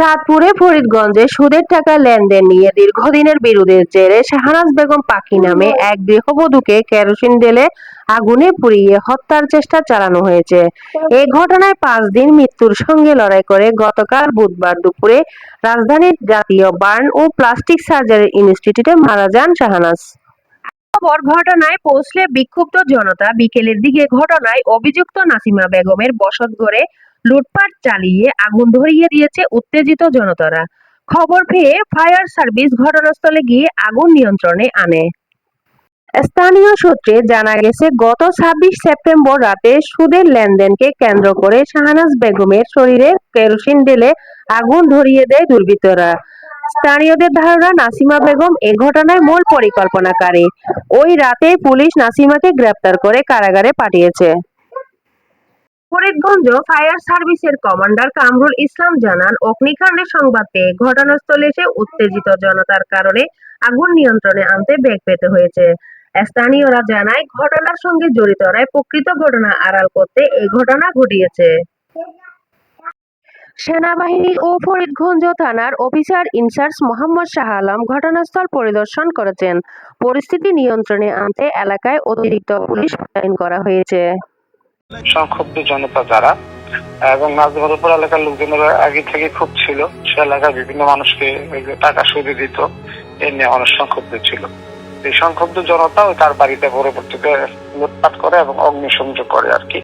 চাঁদপুরে ফরিদগঞ্জে সুদের টাকা লেনদেন নিয়ে দীর্ঘদিনের বিরোধের জেরে শাহনাজ বেগম পাখি নামে এক গৃহবধূকে কেরোসিন ঢেলে আগুনে পুড়িয়ে হত্যার চেষ্টা চালানো হয়েছে। এই ঘটনায় পাঁচ দিন মৃত্যুর সঙ্গে লড়াই করে গতকাল বুধবার দুপুরে রাজধানীর জাতীয় বার্ন ও প্লাস্টিক সার্জারি ইনস্টিটিউটে মারা যান শাহনাজ। খবর ঘটনায় পৌঁছলে বিক্ষুব্ধ জনতা বিকেলের দিকে ঘটনায় অভিযুক্ত নাসিমা বেগমের বসতঘরে লুটপাট চালিয়ে আগুন ধরিয়ে দিয়েছে উত্তেজিত জনতারা। খবর পেয়ে ফায়ার সার্ভিস ঘটনাস্থলে গিয়ে আগুন নিয়ন্ত্রণে আনে। স্থানীয় সূত্রে জানা গেছে, গত ছাব্বিশ সেপ্টেম্বর রাতে সুদের লেনদেনকে কেন্দ্র করে শাহনাজ বেগমের শরীরে কেরোসিন ঢেলে আগুন ধরিয়ে দেয় দুর্বৃত্তরা। স্থানীয়দের ধারণা, নাসিমা বেগম এ ঘটনায় মূল পরিকল্পনাকারী। ওই রাতে পুলিশ নাসিমাকে গ্রেপ্তার করে কারাগারে পাঠিয়েছে। ফরিদগঞ্জ ফায়ার সার্ভিসের কমান্ডার কামরুল ইসলাম জানান, অগ্নিকাণ্ডের সংবাদ পেয়ে ঘটনাস্থলে এসে উত্তেজিত জনতার কারণে আগুন নিয়ন্ত্রণে আনতে বেগ পেতে হয়েছে। স্থানীয়রা জানায়, ঘটনার সঙ্গে জড়িতরাই প্রকৃত ঘটনা আড়াল করতে এই ঘটনা ঘটিয়েছে। সেনাবাহিনী ও ফরিদগঞ্জ থানার officer in charge Mohammad Shah Alam ঘটনাস্থল পরিদর্শন করেছেন। পরিস্থিতি নিয়ন্ত্রণে আনতে এলাকায় অতিরিক্ত পুলিশ মোতায়েন করা হয়েছে। সংক্ষুব্ধ জনতা যারা, এবং নাজমুরপুর এলাকার লোকজনের আগে থেকে খুব ছিল। সে এলাকার বিভিন্ন মানুষকে টাকা সুদে দিত, এ নিয়ে অনেক সংক্ষুব্ধ ছিল। এই সংক্ষুব্ধ জনতা তার বাড়িতে পরবর্তীতে লুটপাট করে এবং অগ্নিসংযোগ করে আর কি।